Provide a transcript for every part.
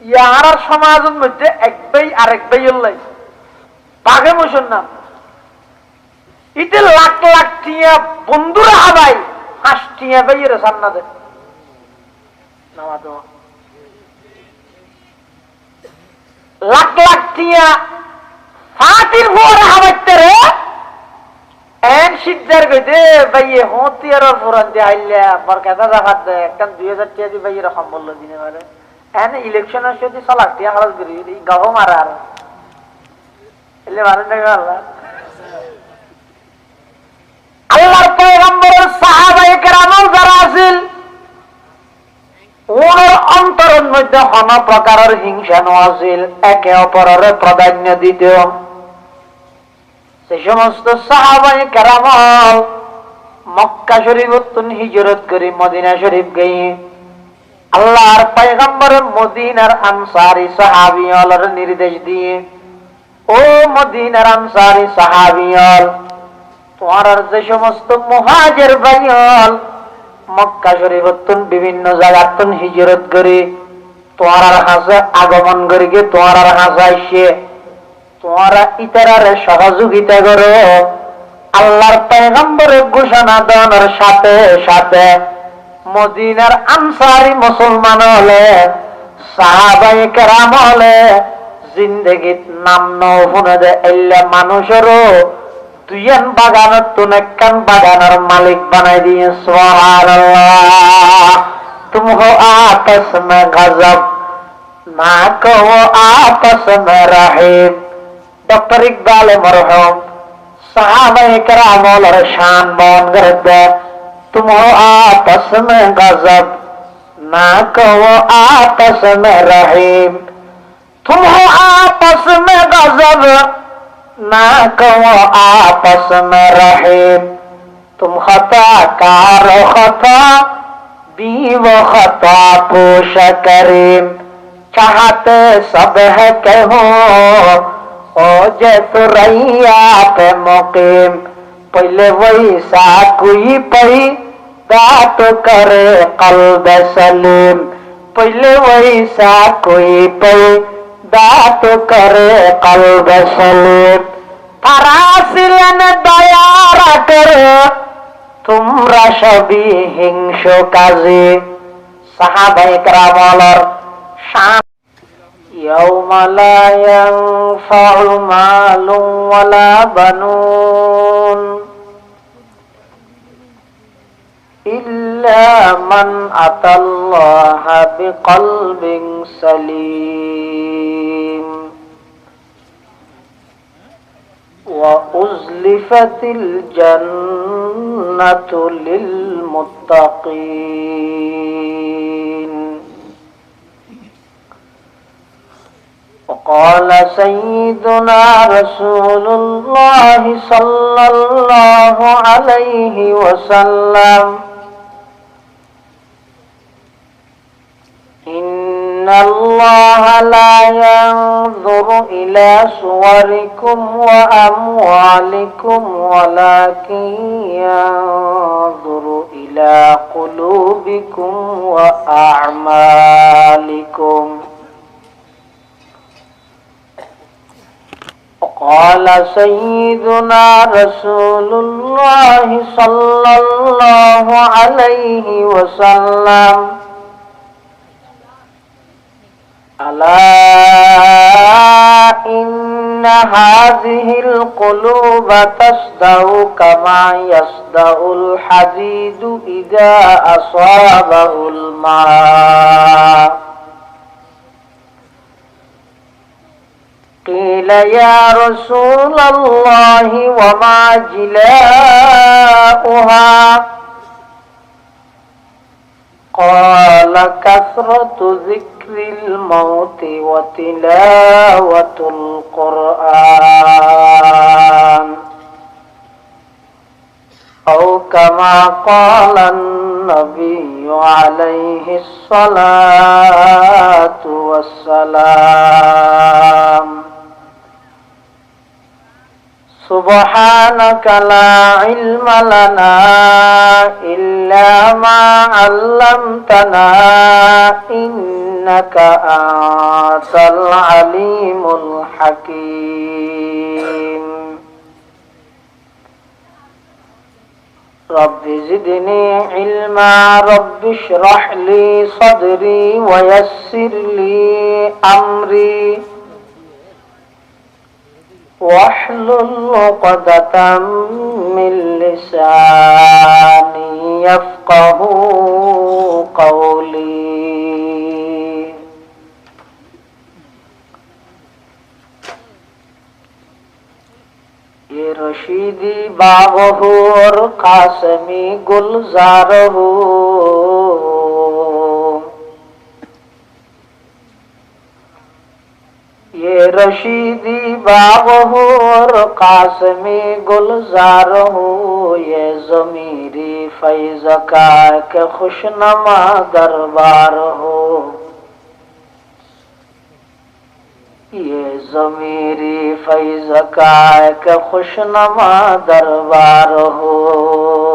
ইয়ার সমাজের মধ্যে এক ভাই আরেক ভাই হল্লাই। বাঘে মুসলমান ইতে লাখ লাখ টিয়া বন্ধুরা হাবাই হাঁস টিয়া সান্নাদের নামা দেওয়া লাখ লাখ টিয়া ফাটির ভোরে হাবাইতে রে। এন সিদ্ধার কইতে, ভাইয়ে হতি আর দিয়ে আইলা দে একটা দুই হাজার টিয়া দি ভাইয়ের দিনে এন ইলেকশন আসছে দি সালাক খরচ করি গাহ মারা আর আছিল হিংসা আছিল একে অপরের প্রাধান্য দিত সে সমস্ত সাহাবায়ে কেরামল মক্কা শরীফ হিজরত করি মদিনা শরীফ গিয়ে আল্লাহর পয়গম্বর মদিনার আনসারি সাহাবিয়লের নির্দেশ দিয়ে, ও মদিনার আনসারি সাহাবিয়ল তোমার যে সমস্ত মহাজের ভাইয়ল মক্কা শরীফতুন বিভিন্ন জায়গাতুন হিজরত করে, তোমার হাসে আগমন করি গে তোমার হাসে আইসে, তোমরা ইতারার সহযোগিতা করো, আল্লাহর পয়গম্বরের ঘোষণা দেওয়ার সাথে সাথে মদিনার আনসারি মুসলমান হলে সাহাবাই কেরাম হলে, জিন্দগিত নাম নৌনে যে এলে মানুষেরও দুইয়ান বাগানের তুন একখান বাগানের মালিক বানাই দিয়ে সোহার তুম হো আপস মে গজব, না কহো আপস মে রাহিম ডক্টর ইকবাল মরহম সাহাবাই কেরাম হলের শান বন গর্দ तुम हो आपस में गजब ना कहो आपस में रहीम। तुम हो आपस में गजब ना कहो आपस में रहीम। तुम खता कारो खता बी वो खता पोश करीम। चाहते सब है कहो, ओ जे सुरैया पे मुकीम। पहले वही सा कोई पई बात करे कल्ब सलीम पहले वही सा कोई पई बात करे कल्ब सलीम পারাছিলেন দয়ারা করে তোমরা সবই হিংস কাজে সাহাবাই কামলর শান يوم لا ينفع مال ولا بنون إلا من أتى الله بقلب سليم. وأزلفت الجنة للمتقين. وقال سيدنا رسول الله صلى الله عليه وسلم الله لا ينظر إلى صوركم وأموالكم ولكن ينظر إلى قلوبكم وأعمالكم وقال سيدنا رسول الله صلى الله عليه وسلم ألا إن هذه القلوب تصدع كما يصدع الحديد إذا أصابه الماء قيل يا رسول الله وما جلاؤها قال كثرة ذكر الموت وتلاوة القرآن. أو كما قال النبي عليه الصلاة والسلام. سبحانك لا علم لنا إلا ما علمتنا إنك إنك أنت العليم الحكيم رب زدني علما رب اشرح لي صدري ويسر لي أمري واحلل عقدة من لساني يفقه قولي ये रशीदी बाग हो और कासमी गुलजार हो رشیدی باغ ہو اور قاسمی گلزار ہو، یہ ضمیری فیض کا کہ خوشنما دربار ہو۔ یہ ضمیری فیض کا کہ خوشنما دربار ہو۔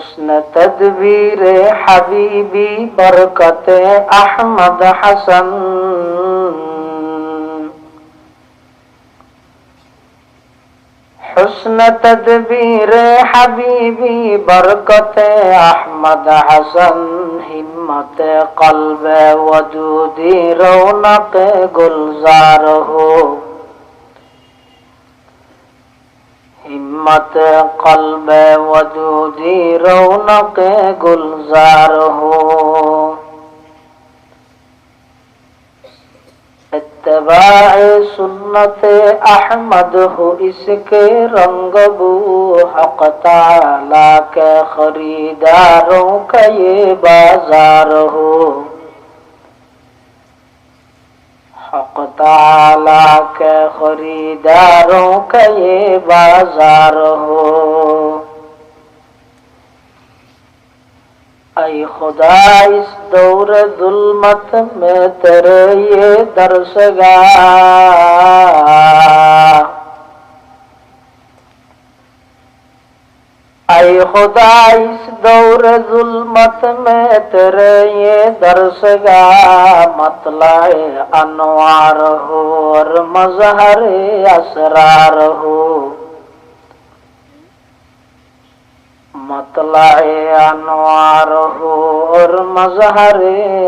হসন তদবীর হাবিবি বরকত আহমদ হসন। হসন তদবীর হাবিবি বরকত আহমদ হসন। হিম্মত কলব ওদুদি রৌনক গুলজার হোক हिम्मत कल्ब वजूदी रौनक गुलजार हो इत्तबाए सुन्नत अहमद हो इसके रंग बू हक ताला के खरीदारों का ये बाजार हो حق تعالی کے خریداروں کا یہ بازار ہو اے خدا اس دور ظلمت میں تیرے یہ درسگاہ آئی خدا اس دور ظلمت میں تیرے یہ درس گا مطلع انوار ہو اور مظہر اسرار ہو مطلع انوار ہو اور مظہر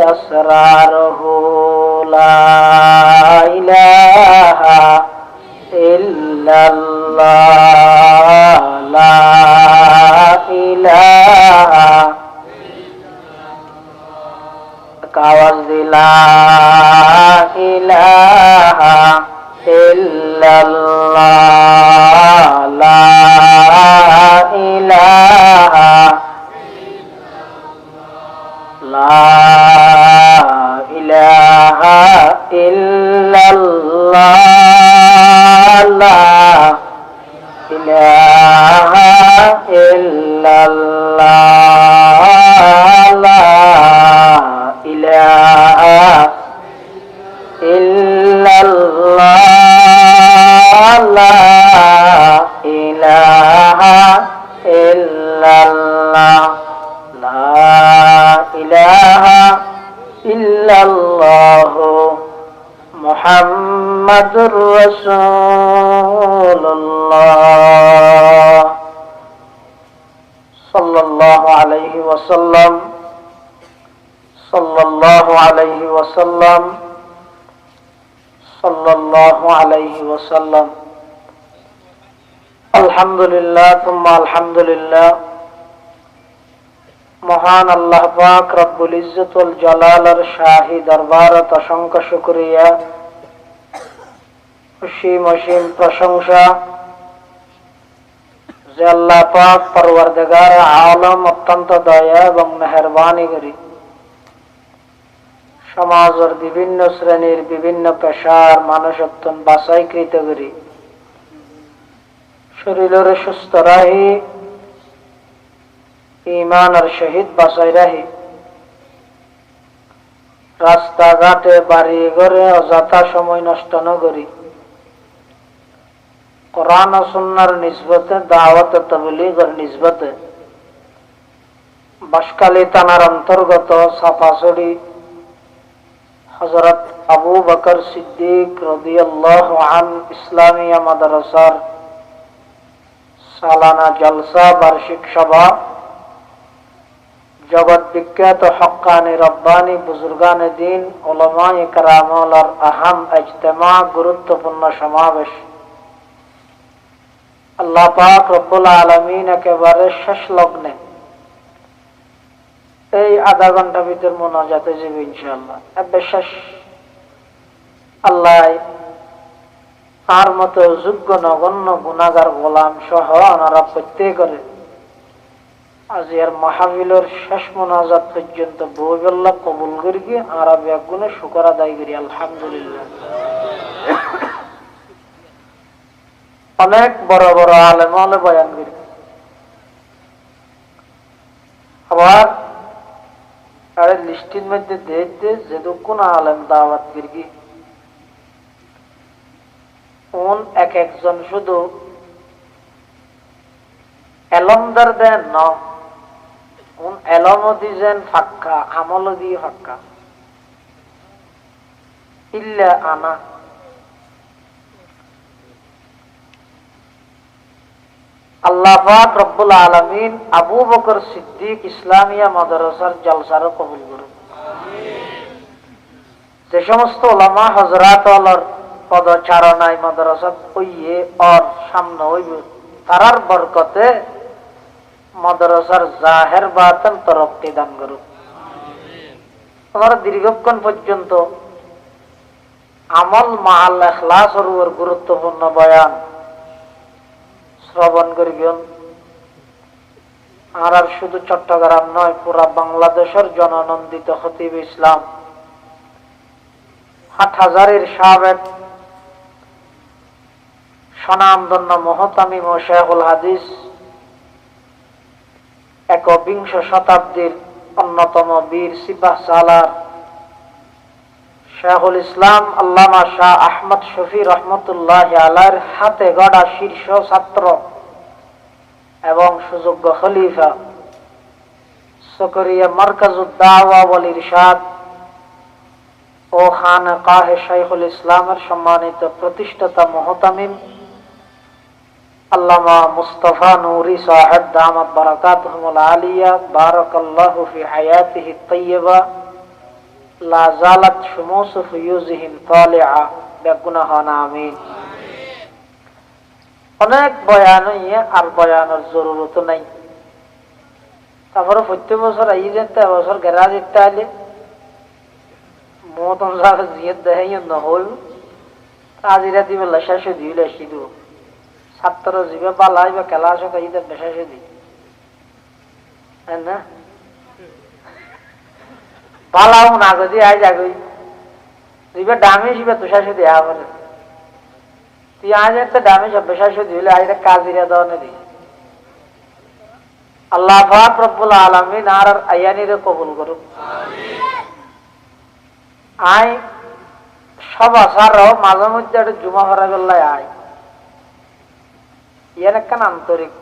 اسرار ہو لا الہ الا اللہ আওয়াজ দিলাম ইলাহা ইল্লাল্লাহ লা ইলাহা লা ইলাহা ইল্লাল্লাহ লা ইলাহা ওসাল্লাম সাল্লাহ আলহামদুলিল্লাহ তুম্মা আলহামদুলিল্লাহ। মহান আল্লাহ পাক রব্বুল ইজ্জতুল জালালার শাহী দরবারত অসংখ্য শুকরিয়া। অসীম অসীম প্রশংসা যে আল্লাহ পাক পরওয়ারদেগার আলম অত্যন্ত দয়া এবং মেহরবানি করি। সমাজের বিভিন্ন শ্রেণির বিভিন্ন পেশার মানুষ অত্যন্ত বাছাইকৃত করি। শরীরের সুস্থ রাহি ইমান আর শহীদ বাসাই রাহি। রাস্তাঘাটে বাড়ি ঘরে অযথা সময় নষ্ট ন করি। কোরআন ও সুন্নার নিসবতে, দাওয়াত তবলিগর নিসবতে। বাসকালী থানার অন্তর্গত সাপাসড়ি হজরত আবু বকর সিদ্দিক রদিয়াল্লাহ আন ইসলামিয়া মাদ্রাসার সালানা জলসা বার্ষিক সভা জগৎ বিখ্যাত হক্কানি রব্বানি বুজুর্গানে দিন ওলমাই কারামলার আহাম ইজতেমা গুরুত্বপূর্ণ সমাবেশ আল্লাহ পাক রব্বুল আলমিন একেবারে শেষ লগ্নে এই আধা ঘণ্টা ভিতর মোনাজাতে যাবে ইনশাল্লাহ আল্লাহ আর মতো যোগ্য নগণ্য গুণাগার গোলাম সহ ওনারা প্রত্যেকের আজ এর মাহাবিলের শেষ মোনাজাত পর্যন্ত বইবেল্লা কবুল করি আর ব্যাগুনে শুকর আদায় করি, আলহামদুলিল্লাহ। অনেক বড় বড় আলেম আলে বয়ান করি। আবার লিস্টির মধ্যে দেখতে যেহেতু কোন আলেম দাওয়াত করি উন এক একজন শুধু এলমদার দেন ন উন এলমও দিয়েছেন ফাক্কা আমল দিয়ে ফাক্কা ইল্লা আনা আল্লাহ পাক রব্বুল আলমিন আবু বকর সিদ্দিক ইসলামিয়া জলসারও কবুল করুন। যে সমস্ত ওলামা পদচারণায় অর সামনে তারার বরকতে মাদ্রাসার জাহের দান করুন। আমরা দীর্ঘক্ষণ পর্যন্ত আমল, মাহাল, এখলাস গুরুত্বপূর্ণ বয়ান শ্রবণ করিবেন। আর আর শুধু চট্টগ্রাম নয়, পুরা বাংলাদেশের জননন্দিত হতিব ইসলাম। হাট হাজারের সাবেক সনামদন্য মহতামিম ও শেখুল হাদিস একবিংশ শতাব্দীর অন্যতম বীর সিপাহ সালার শেখুল ইসলাম আল্লামা শাহ আহমদ শফি রহমতুল্লাহ আলার হাতে গড়া শীর্ষ ছাত্র এবং সুযোগ্য খলিফা। সকরিয়া মরকাজুদ্দাওয়া ইরশাদ ও খান কাহে শাইখুল ইসলামের সম্মানিত প্রতিষ্ঠাতা মোহতামিম আল্লামা মুস্তফা নুরি সাহেব দামাত বারাকাতুহুল আলিয়া, বারাকাল্লাহু হায়াতিহি তাইয়্যিবা লা জালাত শুমুসু ফিউজিহিম তালিআ বেগুনাহানা আমিন। অনেক বয়ান ইয়ে আর বয়ানের জরুরত নাই। তারপরে প্রত্যেক বছর আই যেতে বছর গ্যারাজ ইত্যা আইলে মতন সাথে জিয়ে দেখাই নহল আজিরা দিবে লেশাশে দিই লেশি দিব। ছাত্র জিবে বালাই বা আসে তাই বেশাশে দিই না? বালাও না গদি আই যাগই জিবে ডামে জিবে তুষাশে দেয়া পারে তুই আজ একটা ডামে সব দিলে আজ কাজিরা দিই আল্লাহ পাক রব্বুল আলামিন আর আয়ানিরে কবুল করুক। আই সব আসার মাঝে মধ্যে একটা জুমা ভরা গেল্লাই আয়। একখান আন্তরিক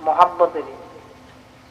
মহাব্বতের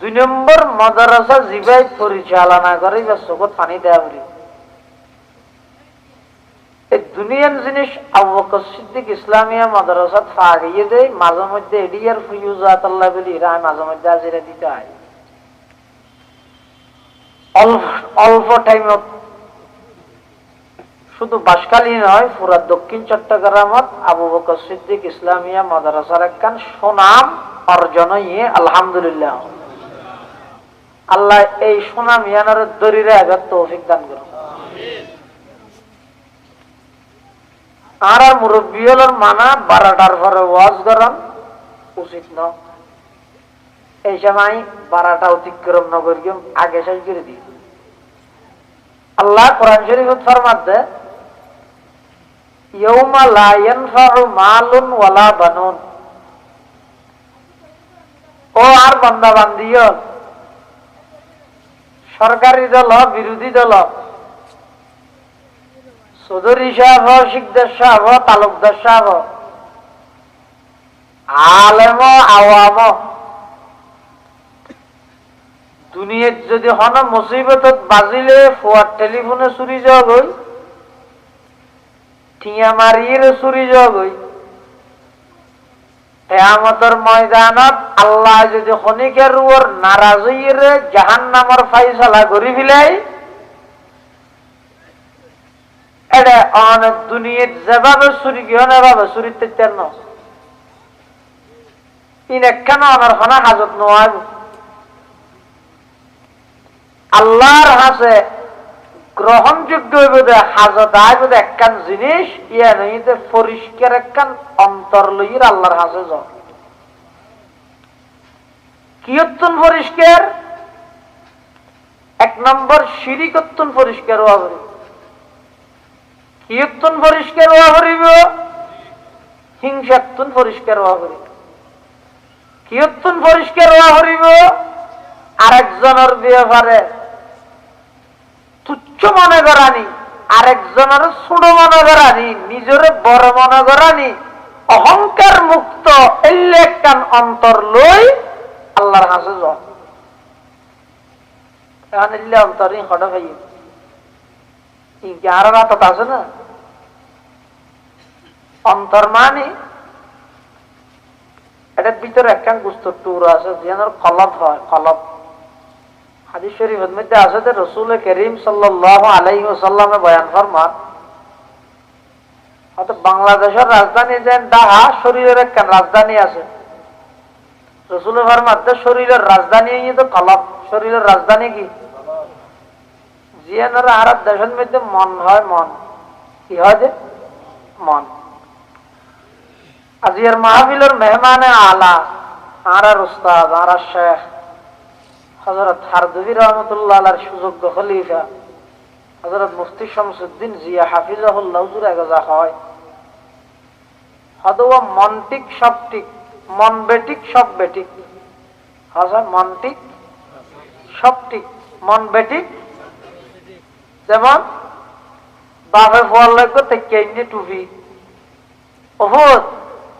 দুই নম্বর মাদ্রাসা জিবাই পরিচালনা করে বা চোখত পানি দেওয়া করিব এই দুনিয়ার জিনিস আবুবকর সিদ্দিক ইসলামিয়া মাদ্রাসাত ফাগিয়ে দেয়, মাঝে মধ্যে এডিয়ার ফুয়ুজাত আল্লাহ বলি, এরা মাঝে মধ্যে আজিরা দিতে হয়। অল্প টাইমত শুধু বাসকালী নয়, পুরা দক্ষিণ চট্টগ্রামত আবু বকর সিদ্দিক ইসলামিয়া মাদ্রাসার একখান সুনাম অর্জন ইয়ে আলহামদুলিল্লাহ। আল্লাহ এই সুনাম ইয়ানোর দরিরে এবার তৌফিক দান করুন। আর আর মুরব্বী হলোর মানা, বারোটার পরে ওয়াজ করান, উচিত ন। এই সময় বারাটা অতিক্রম নগর আগে শেষ করে দিই। আল্লাহ কোরআন শরীফ ফরমাতে ইয়ৌমা লা ইয়ানফাউ মালুন ওয়ালা বানুন। ও আর বান্দা বান্দিও সরকারি দল, বিরোধী দল, চৌধুরী সাহেব, শিকদার সাহেব, তালুকদার সাহেব, আলেম আওয়াম। দুনিয়াত যদি হন মুসিবতত বাজিলে ফোয়ার টেলিফোনে চুরি যাওয়া গই ঠিয়া মারিয়ে চুরি যাওয়া গই। কেয়ামতের ময়দানত আল্লাহ যদি খনিকের ওর নারাজ হইয়ে জাহান নামর ফাইসলা করি ফিলাই এটা অনেক দুনিয়াত যেভাবে চুরি হন এভাবে চুরি তেতেন আমার হাজত নোয়াব আল্লাহর হাসে গ্রহণযোগ্য হাজত আইবে একখান জিনিস, ইয়া নই যে পরিষ্কার একখান অন্তর লইর আল্লাহর হাসে যাও। কিয়ত্তন পরিষ্কার এক নম্বর শিরিকত্তন পরিষ্কার হওয়া করিব কিয়ত্তন পরিষ্কার হওয়া করিব হিংসাত্তন পরিষ্কার হওয়া করিব কিয়ত্তন পরিষ্কার হওয়া করিব আরেকজনের ব্যাপারে তুচ্ছ মনে করানি আরেকজনের ছোট মনে করানি নিজের বড় মনে করানি অহংকার মুক্ত এলে একখান অন্তর লই আল্লাহর এখন এলে অন্তর আরও আছে না? অন্তর মানে যেন হয় হাদিস শরীফের মধ্যে আছে যে রসুল করিম সাল্লাহ বয়ান ফরমান বাংলাদেশের রাজধানী যে ডাহা, শরীরের একখান রাজধানী আছে? ফরমাতে শরীরের রাজধানী তো শরীরের রাজধানী কি? জিয়ানের আর দেশের মধ্যে মন হয় মন, কি হয় যে? মন। আজিয়ার মাহফিলের মেহমানে আলা, আর উস্তাদ আর শেখ হজরত হারদবী রহমতুল্লাহ সুযোগ্য খলিফা হজরত মুফতি শামসুদ্দিন জিয়া হাফিজাহুল্লাহ হয়। মনটিক মন বেটিক সব বেটিক মনটিক মন বেটিক যেমন, বাপে টুপি। ওহুদ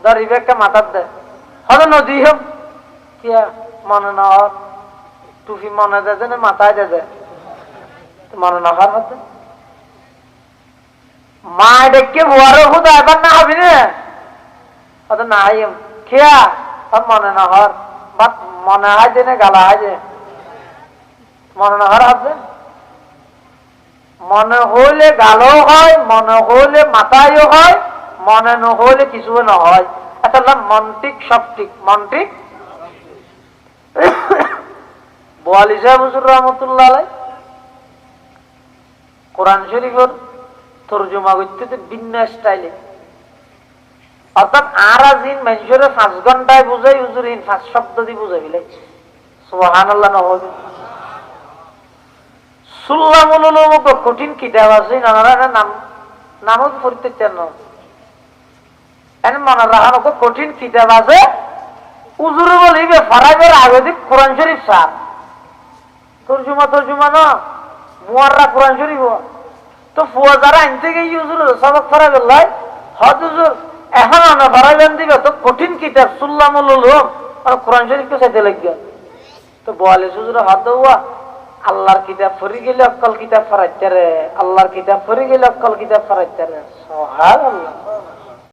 ধরিবে একটা মাথার দে। হয়তো নদী কিয়া মনে না টুপি মনে দেয় না, মাথায় দেয় মনে না হওয়ার হতে মা ডেকে বুয়ার ওষুধ এবার না হবি না। হয়তো না হাইম খেয়া সব মনে না হওয়ার বাট মনে হয় যে না, গালা হয় যে। মনে না হওয়ার হবে মনে হইলে গালও হয়, মনে হইলে মাথায়ও হয়, মনে নহলে কিছু নহয়। এটা হলাম মন্টিক সবটিক মন্টিক বোয়ালি সাহেব হুজুর রহমতুল্লাহ কোরআন শরীফের তর্জমা করতে ভিন্ন স্টাইলে অর্থাৎ আর দিন মানুষের পাঁচ ঘন্টায় বুঝাই পাঁচ শব্দ দিয়ে বুঝাই কঠিন কিতাব আছে, নানারা নাম নামও পড়তে চান মনে রাখানো কঠিন কিতাব আছে। উজুর আগদিক কোরআন শরীফ তর্জুমা তর্জুমা না? মুয়াররা কোরআন শরীফ তো ফুয়া যারা আনতে গিয়ে উজুর সবক ফরাজের লাই হজ উজুর এখন আনা ফরাজান দিবে, তো কঠিন কিতাব সুল্লামুল উলুম আর কোরআন শরীফকে চাইতে লাগবে তো বোয়ালে সুজুর হাত দেওয়া আল্লাহর কিতাব ফরি গেলে অক্কল কিতাব ফরাইতে রে, আল্লাহর কিতাব ফরি গেলে অক্কল কিতাব ফরাইতে রে। সোহার আল্লাহ